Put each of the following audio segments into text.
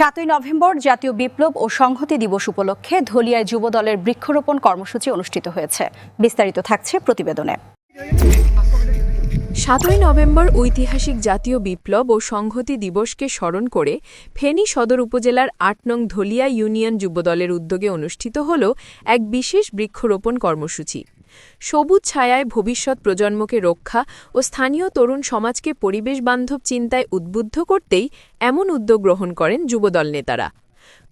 সাতই নভেম্বর জাতীয় বিপ্লব ও সংহতি দিবস উপলক্ষে ধলিয়ায় যুব দলের বৃক্ষরোপণ কর্মসূচি অনুষ্ঠিত হয়েছে। বিস্তারিত থাকছে প্রতিবেদনে। সাতই নভেম্বর ঐতিহাসিক জাতীয় বিপ্লব ও সংহতি দিবসকে স্মরণ করে ফেনী সদর উপজেলার আট নং ধলিয়া ইউনিয়ন যুবদলের উদ্যোগে অনুষ্ঠিত হল এক বিশেষ বৃক্ষরোপণ কর্মসূচি। সবুজ ছায়ায় ভবিষ্যৎ প্রজন্মকে রক্ষা ও স্থানীয় তরুণ সমাজকে পরিবেশ বান্ধব চিন্তায় উদ্বুদ্ধ করতেই এমন উদ্যোগ গ্রহণ করেন যুবদল নেতারা।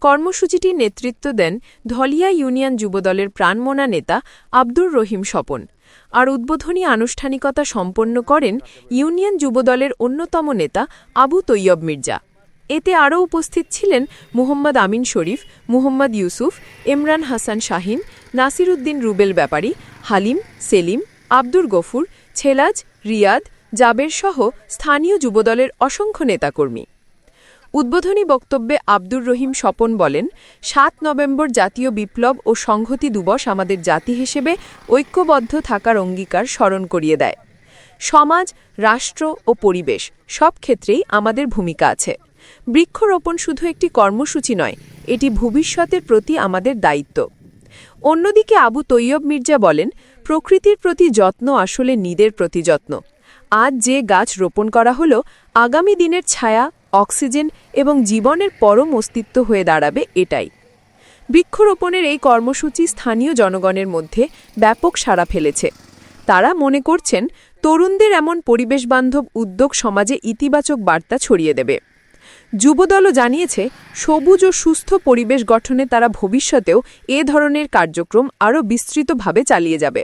কর্মসূচিটির নেতৃত্ব দেন ধলিয়া ইউনিয়ন যুবদলের প্রাণমনা নেতা আব্দুর রহিম স্বপন। আর উদ্বোধনী আনুষ্ঠানিকতা সম্পন্ন করেন ইউনিয়ন যুবদলের অন্যতম নেতা আবু তৈয়ব মির্জা। এতে আরও উপস্থিত ছিলেন মুহম্মদ আমিন শরীফ, মুহম্মদ ইউসুফ, ইমরান হাসান শাহিন নাসির উদ্দিন রুবেল ব্যাপারী, হালিম, সেলিম, আব্দুর গফুর, ছেলাজ, রিয়াদ, জাবের সহ স্থানীয় যুবদলের অসংখ্য নেতাকর্মী। উদ্বোধনী বক্তব্যে আব্দুর রহিম স্বপন বলেন, সাত নভেম্বর জাতীয় বিপ্লব ও সংহতি দিবস আমাদের জাতি হিসেবে ঐক্যবদ্ধ থাকার অঙ্গীকার স্মরণ করিয়ে দেয়। সমাজ, রাষ্ট্র ও পরিবেশ সব ক্ষেত্রেই আমাদের ভূমিকা আছে। বৃক্ষরোপণ শুধু একটি কর্মসূচি নয়, এটি ভবিষ্যতের প্রতি আমাদের দায়িত্ব। অন্যদিকে আবু তৈয়ব মির্জা বলেন, প্রকৃতির প্রতি যত্ন আসলে নিদের প্রতি যত্ন। আজ যে গাছ রোপণ করা হলো, আগামী দিনের ছায়া, অক্সিজেন এবং জীবনের পরম অস্তিত্ব হয়ে দাঁড়াবে এটাই। বৃক্ষরোপণের এই কর্মসূচি স্থানীয় জনগণের মধ্যে ব্যাপক সাড়া ফেলেছে। তারা মনে করছেন, তরুণদের এমন পরিবেশবান্ধব উদ্যোগ সমাজে ইতিবাচক বার্তা ছড়িয়ে দেবে। যুবদলও জানিয়েছে, সবুজ ও সুস্থ পরিবেশ গঠনে তারা ভবিষ্যতেও এ ধরনের কার্যক্রম আরও বিস্তৃতভাবে চালিয়ে যাবে।